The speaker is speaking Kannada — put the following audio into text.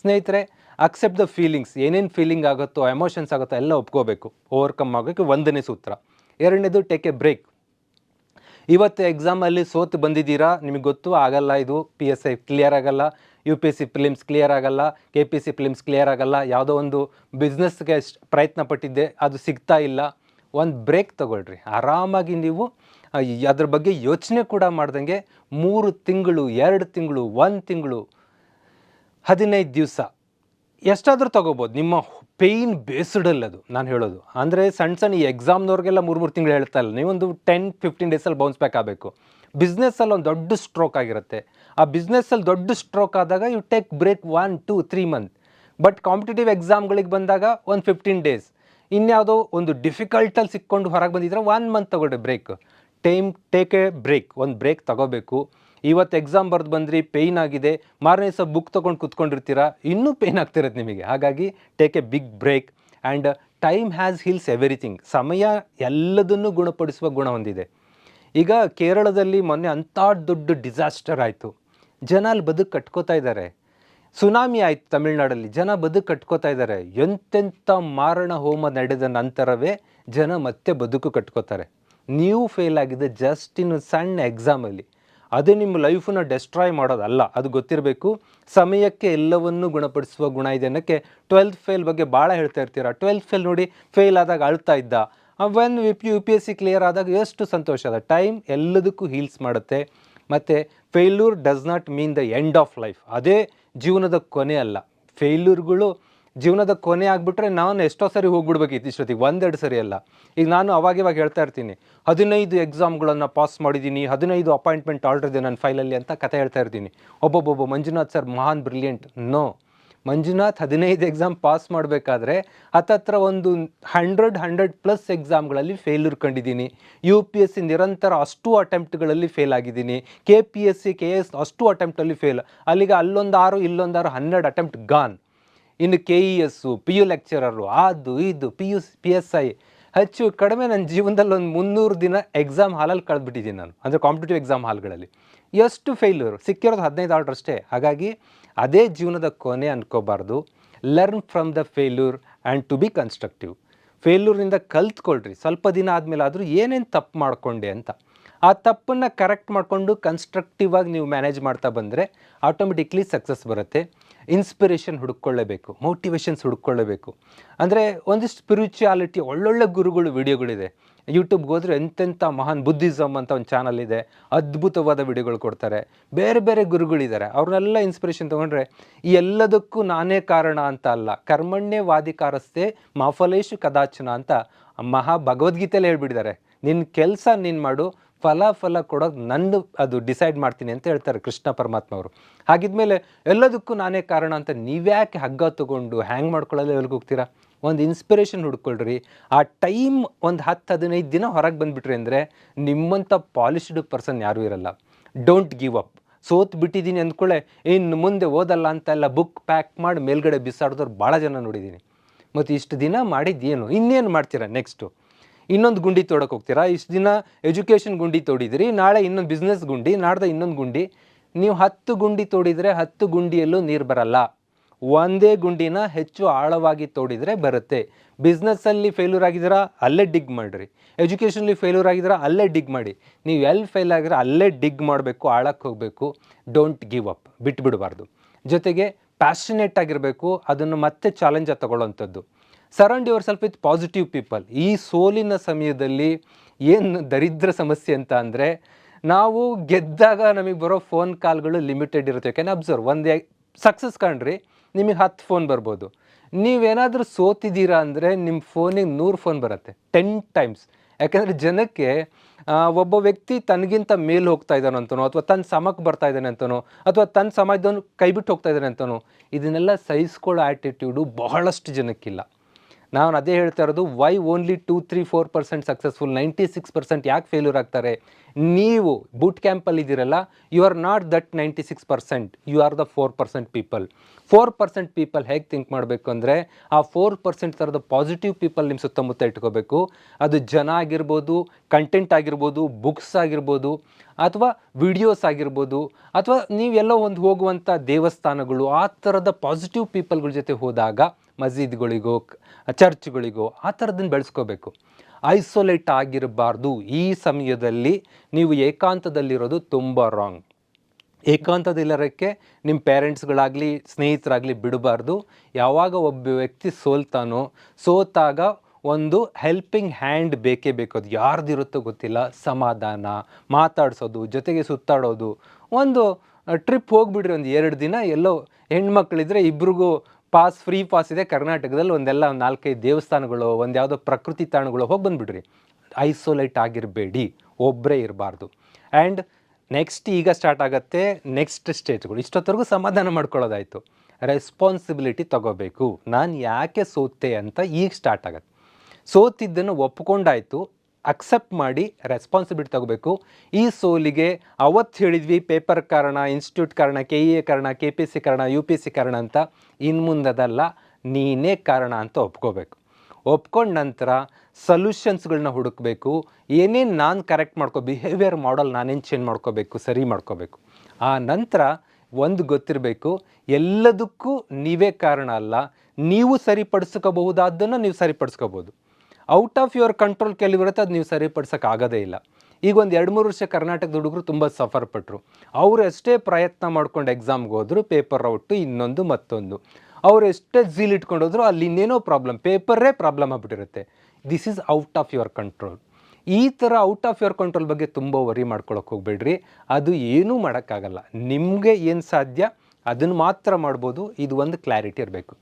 ಸ್ನೇಹಿತರೆ ಅಕ್ಸೆಪ್ಟ್ ದ ಫೀಲಿಂಗ್ಸ್ ಏನೇನು ಫೀಲಿಂಗ್ ಆಗುತ್ತೋ ಎಮೋಷನ್ಸ್ ಆಗುತ್ತೋ, ಎಲ್ಲ ಒಪ್ಕೋಬೇಕು. ಓವರ್ಕಮ್ ಆಗೋಕ್ಕೆ ಒಂದನೇ ಸೂತ್ರ. ಎರಡನೇದು ಟೇಕ್ ಎ ಬ್ರೇಕ್ ಇವತ್ತು ಎಕ್ಸಾಮಲ್ಲಿ ಸೋತು ಬಂದಿದ್ದೀರಾ? ನಿಮಗೆ ಗೊತ್ತು, ಆಗಲ್ಲ ಇದು. ಪಿ ಎಸ್ ಐ ಕ್ಲಿಯರ್ ಆಗಲ್ಲ. U P S C prelims clear ಆಗಲ್ಲ. K P C prelims clear ಆಗಲ್ಲ. ಯಾವುದೋ ಒಂದು ಬಿಸ್ನೆಸ್ಗೆ ಪ್ರಯತ್ನ ಪಟ್ಟಿದ್ದೆ, ಅದು ಸಿಗ್ತಾ ಇಲ್ಲ. ಒಂದು ಬ್ರೇಕ್ ತಗೊಳ್ರಿ. ಆರಾಮಾಗಿ ನೀವು ಅದ್ರ ಬಗ್ಗೆ ಯೋಚನೆ ಕೂಡ ಮಾಡ್ದಂಗೆ ಮೂರು ತಿಂಗಳು, ಎರಡು ತಿಂಗಳು, ಒಂದು ತಿಂಗಳು ಹದಿನೈದು ದಿವಸ. ಎಷ್ಟಾದರೂ ತಗೋಬೋದು. ನಿಮ್ಮ ಪೇಯ್ನ್ ಬೇಸ್ಡಲ್ಲಿ ಅದು ನಾನು ಹೇಳೋದು. ಅಂದರೆ ಸಣ್ಣ ಸಣ್ಣ ಈ ಎಕ್ಸಾಮ್ನವ್ರಿಗೆಲ್ಲ ಮೂರು ಮೂರು ತಿಂಗಳು ಹೇಳ್ತಾ ಇಲ್ಲ ನೀವೊಂದು ಟೆನ್ ಫಿಫ್ಟೀನ್ ಡೇಸಲ್ಲಿ ಬೌನ್ಸ್ ಬ್ಯಾಕ್ ಆಗಬೇಕು. ಬಿಸ್ನೆಸ್ಸಲ್ಲಿ ಒಂದು ದೊಡ್ಡ ಸ್ಟ್ರೋಕ್ ಆಗಿರುತ್ತೆ. ಆ ಬಿಸ್ನೆಸ್ಸಲ್ಲಿ ದೊಡ್ಡ ಸ್ಟ್ರೋಕ್ ಆದಾಗ you take break one two three month but competitive ಎಕ್ಸಾಮ್ಗಳಿಗೆ ಬಂದಾಗ ಒಂದು ಫಿಫ್ಟೀನ್ ಡೇಸ್ ಇನ್ಯಾವುದೋ ಒಂದು ಡಿಫಿಕಲ್ಟಲ್ಲಿ ಸಿಕ್ಕೊಂಡು ಹೊರಗೆ ಬಂದಿದ್ರೆ ಒನ್ ಮಂತ್ ತಗೊಳ್ಳಿ break time take a break ಒಂದು ಬ್ರೇಕ್ ತಗೋಬೇಕು. ಇವತ್ತು ಎಕ್ಸಾಮ್ ಬರೆದು ಬಂದ್ರಿ ಪೇಯ್ನ್ ಆಗಿದೆ, ಮಾರನೇ ದಿವಸ ಬುಕ್ ತೊಗೊಂಡು ಕುತ್ಕೊಂಡಿರ್ತೀರಾ, ಇನ್ನೂ ಪೇಯ್ನ್ ಆಗ್ತಿರೋದು ನಿಮಗೆ. ಹಾಗಾಗಿ take a big break and time has heals everything ಸಮಯ ಎಲ್ಲದನ್ನೂ ಗುಣಪಡಿಸುವ ಗುಣ ಹೊಂದಿದೆ. ಈಗ ಕೇರಳದಲ್ಲಿ ಮೊನ್ನೆ ಅಂಥ ದೊಡ್ಡ ಡಿಸಾಸ್ಟರ್ ಆಯಿತು. ಜನ ಅಲ್ಲಿ ಬದುಕು ಕಟ್ಕೋತಾ ಇದ್ದಾರೆ ಸುನಾಮಿ ಆಯಿತು ತಮಿಳ್ನಾಡಲ್ಲಿ. ಜನ ಬದುಕು ಕಟ್ಕೋತಾ ಇದ್ದಾರೆ ಎಂತೆಂಥ ಮಾರಣ ಹೋಮ ನಡೆದ ನಂತರವೇ ಜನ ಮತ್ತೆ ಬದುಕು ಕಟ್ಕೋತಾರೆ. ನೀವು ಫೇಲ್ ಆಗಿದೆ ಜಸ್ಟ್ ಇನ್ನು ಸಣ್ಣ ಎಕ್ಸಾಮಲ್ಲಿ ಅದು ನಿಮ್ಮ ಲೈಫನ್ನ ಡೆಸ್ಟ್ರಾಯ್ ಮಾಡೋದಲ್ಲ, ಅದು ಗೊತ್ತಿರಬೇಕು. ಸಮಯಕ್ಕೆ ಎಲ್ಲವನ್ನೂ ಗುಣಪಡಿಸುವ ಗುಣ ಇದೆ ಅನ್ನೋಕ್ಕೆ ಟ್ವೆಲ್ತ್ ಫೇಲ್ ಬಗ್ಗೆ ಭಾಳ ಹೇಳ್ತಾ ಇರ್ತೀರ. ಟ್ವೆಲ್ತ್ ಫೇಲ್ ನೋಡಿ ಫೇಲ್ ಆದಾಗ ಅಳ್ತಾ ಇದ್ದ. When we U P S C clear ಆದಾಗ ಎಷ್ಟು ಸಂತೋಷ ಅದ. ಟೈಮ್ ಎಲ್ಲದಕ್ಕೂ ಹೀಲ್ಸ್ ಮಾಡುತ್ತೆ. ಮತ್ತು failure does not mean the end of life ಅದೇ ಜೀವನದ ಕೊನೆ ಅಲ್ಲ. ಫೇಲ್ಯೂರ್ಗಳು ಜೀವನದ ಕೊನೆ ಆಗಿಬಿಟ್ರೆ ನಾನು ಎಷ್ಟೋ ಸರಿ ಹೋಗ್ಬಿಡ್ಬೇಕಿತ್ತು ಇಷ್ಟೊತ್ತಿಗೆ ಒಂದೆರಡು ಸರಿ ಅಲ್ಲ. ಈಗ ನಾನು ಅವಾಗಿವಾಗ ಹೇಳ್ತಾ ಇರ್ತೀನಿ, ಹದಿನೈದು ಎಕ್ಸಾಮ್ಗಳನ್ನು ಪಾಸ್ ಮಾಡಿದ್ದೀನಿ, ಹದಿನೈದು ಅಪಾಯಿಂಟ್ಮೆಂಟ್ ಆಲ್ರೆಡಿ ನನ್ನ ಫೈಲಲ್ಲಿ ಅಂತ ಕತೆ ಹೇಳ್ತಾ ಇರ್ತೀನಿ. ಒಬ್ಬೊಬ್ಬೊಬ್ಬ ಮಂಜುನಾಥ್ ಸರ್ ಮಹಾನ್ ಬ್ರಿಲಿಯಂಟ್ ನೋ ಮಂಜುನಾಥ್ ಹದಿನೈದು ಎಕ್ಸಾಮ್ ಪಾಸ್ ಮಾಡಬೇಕಾದ್ರೆ ಹತ್ತತ್ರ ಒಂದು ಹಂಡ್ರೆಡ್ ಹಂಡ್ರೆಡ್ ಪ್ಲಸ್ ಎಕ್ಸಾಮ್ಗಳಲ್ಲಿ ಫೇಲ್ಯೂರ್ ಇರ್ಕೊಂಡಿದ್ದೀನಿ. ಯು ಪಿ ಎಸ್ ಸಿ ನಿರಂತರ ಅಷ್ಟು ಅಟೆಂಪ್ಟ್ಗಳಲ್ಲಿ ಫೇಲ್ ಆಗಿದ್ದೀನಿ. K P S C K S ಅಷ್ಟು ಅಟೆಂಪ್ಟಲ್ಲಿ ಫೇಲ್ ಅಲ್ಲಿಗೆ ಅಲ್ಲೊಂದಾರು ಆರು ಇಲ್ಲೊಂದು ಆರು ಹನ್ನೆರಡು ಅಟೆಂಪ್ಟ್ ಗಾನ್ ಇನ್ನು K E S P U lecturer ಅದು ಇದು P U P S I ಹೆಚ್ಚು ಕಡಿಮೆ ನನ್ನ ಜೀವನದಲ್ಲಿ ಒಂದು ಮುನ್ನೂರು ದಿನ ಎಕ್ಸಾಮ್ ಹಾಲಲ್ಲಿ ಕಳೆದ್ಬಿಟ್ಟಿದ್ದೀನಿ ನಾನು. ಅಂದರೆ ಕಾಂಪಿಟೇಟಿವ್ ಎಕ್ಸಾಮ್ ಹಾಲ್ಗಳಲ್ಲಿ ಎಷ್ಟು ಫೇಲ್ಯೂರ್ ಸಿಕ್ಕಿರೋದು ಹದಿನೈದು ಆರ್ಡ್ರ್ ಅಷ್ಟೇ. ಹಾಗಾಗಿ ಅದೇ ಜೀವನದ ಕೊನೆ ಅನ್ಕೋಬಾರ್ದು. Learn from the failure and to be constructive ಫೇಲ್ಯೂರ್ನಿಂದ ಕಲ್ತ್ಕೊಳ್ರಿ. ಸ್ವಲ್ಪ ದಿನ ಆದಮೇಲೆ ಆದರೂ ಏನೇನು ತಪ್ಪು ಮಾಡಿಕೊಂಡೆ ಅಂತ. ಆ ತಪ್ಪನ್ನು ಕರೆಕ್ಟ್ ಮಾಡಿಕೊಂಡು ಕನ್ಸ್ಟ್ರಕ್ಟಿವ್ ಆಗಿ ನೀವು ಮ್ಯಾನೇಜ್ ಮಾಡ್ತಾ ಬಂದರೆ ಆಟೋಮೆಟಿಕ್ಲಿ ಸಕ್ಸಸ್ ಬರುತ್ತೆ. ಇನ್ಸ್ಪಿರೇಷನ್ ಹುಡುಕೊಳ್ಳೇಬೇಕು ಮೋಟಿವೇಶನ್ಸ್ ಹುಡುಕೊಳ್ಳೇಬೇಕು ಅಂದರೆ ಒಂದಿಷ್ಟು ಸ್ಪಿರಿಚುಯಾಲಿಟಿ ಒಳ್ಳೊಳ್ಳೆ ಗುರುಗಳು ವಿಡಿಯೋಗಳಿದೆ. ಯೂಟ್ಯೂಬ್ಗೆ ಹೋದರೆ ಎಂತೆಂಥ ಮಹಾನ್ ಬುದ್ಧಿಸಮ್ ಅಂತ ಒಂದು ಚಾನಲ್ ಇದೆ. ಅದ್ಭುತವಾದ ವಿಡಿಯೋಗಳು ಕೊಡ್ತಾರೆ. ಬೇರೆ ಬೇರೆ ಗುರುಗಳಿದ್ದಾರೆ. ಅವ್ರನ್ನೆಲ್ಲ ಇನ್ಸ್ಪಿರೇಷನ್ ತೊಗೊಂಡ್ರೆ ಈ ಎಲ್ಲದಕ್ಕೂ ನಾನೇ ಕಾರಣ ಅಂತ ಅಲ್ಲ. ಕರ್ಮಣ್ಯ ವಾದಿಕಾರಸ್ಥೆ ಮಾಫಲೇಶು ಕದಾಚನ ಅಂತ ಮಹಾ ಭಗವದ್ಗೀತೆಯಲ್ಲಿ ಹೇಳ್ಬಿಟ್ಟಿದ್ದಾರೆ. ನಿನ್ನ ಕೆಲಸ ನೀನು ಮಾಡು ಫಲ ಫಲ ಕೊಡೋದು ನಂದು ಅದು ಡಿಸೈಡ್ ಮಾಡ್ತೀನಿ ಅಂತ ಹೇಳ್ತಾರೆ ಕೃಷ್ಣ ಪರಮಾತ್ಮ ಅವರು. ಹಾಗಿದ್ಮೇಲೆ ಎಲ್ಲದಕ್ಕೂ ನಾನೇ ಕಾರಣ ಅಂತ ನೀವ್ಯಾಕೆ ಹಗ್ಗ ತಗೊಂಡು ಹ್ಯಾಂಗ್ ಮಾಡ್ಕೊಳ್ಳಲ್ಲ ಎಲ್ಲಿಗೆ ಹೋಗ್ತೀರಾ? ಒಂದು ಇನ್ಸ್ಪಿರೇಷನ್ ಹುಡ್ಕೊಳ್ರಿ. ಆ ಟೈಮ್ ಒಂದು ಹತ್ತು, ಹದಿನೈದು ದಿನ ಹೊರಗೆ ಬಂದುಬಿಟ್ರಿ ಅಂದರೆ ನಿಮ್ಮಂಥ ಪಾಲಿಶ್ಡ್ ಪರ್ಸನ್ ಯಾರೂ ಇರಲ್ಲ. ಡೋಂಟ್ ಗಿವ್ ಅಪ್ ಸೋತ್ ಬಿಟ್ಟಿದ್ದೀನಿ ಅಂದ್ಕೊಳ್ಳೆ ಇನ್ನು ಮುಂದೆ ಓದಲ್ಲ ಅಂತೆಲ್ಲ ಬುಕ್ ಪ್ಯಾಕ್ ಮಾಡಿ ಮೇಲ್ಗಡೆ ಬಿಸಾಡಿದವ್ರು ಭಾಳ ಜನ ನೋಡಿದ್ದೀನಿ ಮತ್ತು ಇಷ್ಟು ದಿನ ಮಾಡಿದ್ದೇನು ಇನ್ನೇನು ಮಾಡ್ತೀರಾ ನೆಕ್ಸ್ಟು ಇನ್ನೊಂದು ಗುಂಡಿ ತೋಡಕ್ಕೆ ಹೋಗ್ತೀರಾ? ಇಷ್ಟು ದಿನ ಎಜುಕೇಷನ್ ಗುಂಡಿ ತೋಡಿದಿರಿ, ನಾಳೆ ಇನ್ನೊಂದು ಬಿಸ್ನೆಸ್ ಗುಂಡಿ, ನಾಡ್ದ ಇನ್ನೊಂದು ಗುಂಡಿ. ನೀವು ಹತ್ತು ಗುಂಡಿ ತೋಡಿದರೆ ಹತ್ತು ಗುಂಡಿಯಲ್ಲೂ ನೀರು ಬರಲ್ಲ. ಒಂದೇ ಗುಂಡಿನ ಹೆಚ್ಚು ಆಳವಾಗಿ ತೋಡಿದರೆ ಬರುತ್ತೆ. ಬಿಸ್ನೆಸ್ಸಲ್ಲಿ ಫೇಲ್ಯೂರ್ ಆಗಿದ್ದೀರಾ, ಅಲ್ಲೇ ಡಿಗ್ ಮಾಡಿರಿ. ಎಜುಕೇಷನಲ್ಲಿ ಫೇಲ್ಯೂರ್ ಆಗಿದ್ದೀರಾ, ಅಲ್ಲೇ ಡಿಗ್ ಮಾಡಿ. ನೀವು ಎಲ್ಲಿ ಫೇಲ್ ಆಗಿದ್ರೆ ಅಲ್ಲೇ ಡಿಗ್ ಮಾಡಬೇಕು, ಆಳಕ್ಕೆ ಹೋಗಬೇಕು. ಡೋಂಟ್ ಗಿವ್ ಅಪ್ ಬಿಟ್ಬಿಡಬಾರ್ದು. ಜೊತೆಗೆ ಪ್ಯಾಷನೇಟ್ ಆಗಿರಬೇಕು, ಅದನ್ನು ಮತ್ತೆ ಚಾಲೆಂಜಾಗಿ ತಗೊಳ್ಳೋವಂಥದ್ದು surround yourself with positive people. ಈ ಸೋಲಿನ ಸಮಯದಲ್ಲಿ ಏನು ದರಿದ್ರ ಸಮಸ್ಯೆ ಅಂತ ಅಂದರೆ, ನಾವು ಗೆದ್ದಾಗ ನಮಗೆ ಬರೋ ಫೋನ್ ಕಾಲ್ಗಳು ಲಿಮಿಟೆಡ್ ಇರುತ್ತೆ. ಯಾಕೆಂದರೆ ಅಬ್ಸರ್ವ್ ಒಂದು ಸಕ್ಸಸ್ ಕಂಡ್ರಿ ನಿಮಗೆ ಹತ್ತು ಫೋನ್ ಬರ್ಬೋದು. ನೀವೇನಾದರೂ ಸೋತಿದ್ದೀರಾ ಅಂದರೆ ನಿಮ್ಮ ಫೋನಿಗೆ ನೂರು ಫೋನ್ ಬರುತ್ತೆ. ಟೆನ್ ಟೈಮ್ಸ್ ಯಾಕೆಂದರೆ ಜನಕ್ಕೆ ಒಬ್ಬ ವ್ಯಕ್ತಿ ತನಗಿಂತ ಮೇಲೆ ಹೋಗ್ತಾ ಇದ್ದಾನೆ ಅಂತನೋ, ಅಥವಾ ತನ್ನ ಸಮಕ್ಕೆ ಬರ್ತಾ ಇದ್ದಾನೆ ಅಂತನೋ, ಅಥವಾ ತನ್ನ ಸಮಾಜದವನು ಕೈಬಿಟ್ಟು ಹೋಗ್ತಾ ಇದ್ದಾನೆ ಅಂತನೋ, ಇದನ್ನೆಲ್ಲ ಸಹಿಸ್ಕೊಳ್ಳೋ ಆ್ಯಟಿಟ್ಯೂಡು ಬಹಳಷ್ಟು ಜನಕ್ಕಿಲ್ಲ. ನಾನು ಅದೇ ಹೇಳ್ತಾ ಇರೋದು why only two three four percent successful ninety six percent ಯಾಕೆ ಫೇಲ್ಯೂರ್ ಆಗ್ತಾರೆ? ನೀವು ಬೂಟ್ ಕ್ಯಾಂಪಲ್ಲಿ ಇದ್ದೀರಲ್ಲ you are not that ninety six percent you are the four percent people four percent people ಹೇಗೆ ಥಿಂಕ್ ಮಾಡಬೇಕು ಅಂದರೆ, ಆ ಫೋರ್ ಪರ್ಸೆಂಟ್ ಥರದ ಪಾಸಿಟಿವ್ ಪೀಪಲ್ ನಿಮ್ಮ ಸುತ್ತಮುತ್ತ ಇಟ್ಕೋಬೇಕು. ಅದು ಜನ ಆಗಿರ್ಬೋದು ಕಂಟೆಂಟ್ ಆಗಿರ್ಬೋದು ಬುಕ್ಸ್ ಆಗಿರ್ಬೋದು, ಅಥವಾ ವಿಡಿಯೋಸ್ ಆಗಿರ್ಬೋದು, ಅಥವಾ ನೀವೆಲ್ಲೋ ಒಂದು ಹೋಗುವಂಥ ದೇವಸ್ಥಾನಗಳು, ಆ ಥರದ ಪಾಸಿಟಿವ್ ಪೀಪಲ್ಗಳ ಜೊತೆ ಹೋದಾಗ ಮಸೀದ್ಗಳಿಗೋ ಚರ್ಚ್ಗಳಿಗೋ ಆ ಥರದನ್ನು ಬೆಳೆಸ್ಕೋಬೇಕು. ಐಸೋಲೇಟ್ ಆಗಿರಬಾರ್ದು. ಈ ಸಮಯದಲ್ಲಿ ನೀವು ಏಕಾಂತದಲ್ಲಿರೋದು ತುಂಬ ರಾಂಗ್ ಏಕಾಂತದಿಲ್ಲರಕ್ಕೆ ನಿಮ್ಮ ಪೇರೆಂಟ್ಸ್ಗಳಾಗಲಿ ಸ್ನೇಹಿತರಾಗಲಿ ಬಿಡಬಾರ್ದು. ಯಾವಾಗ ಒಬ್ಬ ವ್ಯಕ್ತಿ ಸೋಲ್ತಾನೋ, ಸೋತಾಗ ಒಂದು ಹೆಲ್ಪಿಂಗ್ ಹ್ಯಾಂಡ್ ಬೇಕೇ ಬೇಕು. ಅದು ಯಾರ್ದಿರುತ್ತೋ ಗೊತ್ತಿಲ್ಲ. ಸಮಾಧಾನ, ಮಾತಾಡಿಸೋದು, ಜೊತೆಗೆ ಸುತ್ತಾಡೋದು. ಒಂದು ಟ್ರಿಪ್ ಹೋಗ್ಬಿಡ್ರಿ ಒಂದು ಎರಡು ದಿನ. ಎಲ್ಲೋ ಹೆಣ್ಮಕ್ಳಿದ್ರೆ ಇಬ್ರಿಗೂ ಪಾಸ್, ಫ್ರೀ ಪಾಸ್ ಇದೆ. ಕರ್ನಾಟಕದಲ್ಲಿ ಒಂದೆಲ್ಲ ಒಂದು ನಾಲ್ಕೈದು ದೇವಸ್ಥಾನಗಳು, ಒಂದು ಯಾವುದೋ ಪ್ರಕೃತಿ ತಾಣಗಳು ಹೋಗಿ ಬಂದುಬಿಡ್ರಿ ಐಸೋಲೇಟ್ ಆಗಿರಬೇಡಿ. ಒಬ್ಬರೇ ಇರಬಾರ್ದು. ಆ್ಯಂಡ್ ನೆಕ್ಸ್ಟ್ ಈಗ ಸ್ಟಾರ್ಟ್ ಆಗುತ್ತೆ ನೆಕ್ಸ್ಟ್ ಸ್ಟೇಜ್ಗಳು ಇಷ್ಟೊತ್ತರೆಗೂ ಸಮಾಧಾನ ಮಾಡ್ಕೊಳ್ಳೋದಾಯಿತು. ರೆಸ್ಪಾನ್ಸಿಬಿಲಿಟಿ ತಗೋಬೇಕು. ನಾನು ಯಾಕೆ ಸೋತೆ ಅಂತ ಈಗ ಸ್ಟಾರ್ಟ್ ಆಗತ್ತೆ. ಸೋತಿದ್ದನ್ನು ಒಪ್ಕೊಂಡಾಯ್ತು. ಅಕ್ಸೆಪ್ಟ್ ಮಾಡಿ ರೆಸ್ಪಾನ್ಸಿಬಿಲಿಟಿ ತಗೋಬೇಕು. ಈ ಸೋಲಿಗೆ ಅವತ್ತು ಹೇಳಿದ್ವಿ ಪೇಪರ್ ಕಾರಣ ಇನ್ಸ್ಟಿಟ್ಯೂಟ್ ಕಾರಣ ಕೆ ಇ ಎ ಕಾರಣ ಕೆ ಪಿ ಸಿ ಕಾರಣ ಯು ಪಿ ಸಿ ಕಾರಣ ಅಂತ. ಇನ್ನು ಮುಂದದಲ್ಲ ನೀನೇ ಕಾರಣ ಅಂತ ಒಪ್ಕೋಬೇಕು. ಒಪ್ಕೊಂಡ ನಂತರ ಸೊಲ್ಯೂಷನ್ಸ್ಗಳನ್ನ ಹುಡುಕಬೇಕು. ಏನೇನು ನಾನು ಕರೆಕ್ಟ್ ಮಾಡ್ಕೋ ಬಿಹೇವಿಯರ್ ಮಾಡಲ್ ನಾನೇನು ಚೇಂಜ್ ಮಾಡ್ಕೋಬೇಕು, ಸರಿ ಮಾಡ್ಕೋಬೇಕು. ಆ ನಂತರ ಒಂದು ಗೊತ್ತಿರಬೇಕು, ಎಲ್ಲದಕ್ಕೂ ನೀವೇ ಕಾರಣ ಅಲ್ಲ, ನೀವು ಸರಿಪಡಿಸ್ಕೋಬಹುದಾದ್ದನ್ನು ನೀವು ಸರಿಪಡಿಸ್ಕೋಬೋದು. ಔಟ್ ಆಫ್ ಯುವರ್ ಕಂಟ್ರೋಲ್ ಕೆಲವಿರುತ್ತೆ ಅದು ನೀವು ಸರಿಪಡಿಸೋಕ್ಕಾಗೋದೇ ಇಲ್ಲ. ಈಗ ಒಂದು ಎರಡು ಮೂರು ವರ್ಷ ಕರ್ನಾಟಕದ ಹುಡುಗರು ತುಂಬ ಸಫರ್ ಪಟ್ಟರು ಅವರು ಎಷ್ಟೇ ಪ್ರಯತ್ನ ಮಾಡ್ಕೊಂಡು ಎಕ್ಸಾಮ್ಗೆ ಹೋದ್ರು ಪೇಪರ್ ಔಟು, ಇನ್ನೊಂದು, ಮತ್ತೊಂದು. ಅವ್ರು ಎಷ್ಟೇ ಝೀಲ್ ಇಟ್ಕೊಂಡೋದ್ರು ಅಲ್ಲಿ ಇನ್ನೇನೋ ಪ್ರಾಬ್ಲಮ್ ಪೇಪರೇ problem ಆಗ್ಬಿಟ್ಟಿರುತ್ತೆ. This is out of your control. ಈ ಥರ ಔಟ್ ಆಫ್ ಯುವರ್ ಕಂಟ್ರೋಲ್ ಬಗ್ಗೆ ತುಂಬ ವರಿ ಮಾಡ್ಕೊಳಕ್ಕೆ ಹೋಗ್ಬೇಡ್ರಿ. ಅದು ಏನೂ ಮಾಡೋಕ್ಕಾಗಲ್ಲ. ನಿಮಗೆ ಏನು ಸಾಧ್ಯ, ಅದನ್ನು ಮಾತ್ರ ಮಾಡ್ಬೋದು. ಇದು ಒಂದು ಕ್ಲಾರಿಟಿ ಇರಬೇಕು.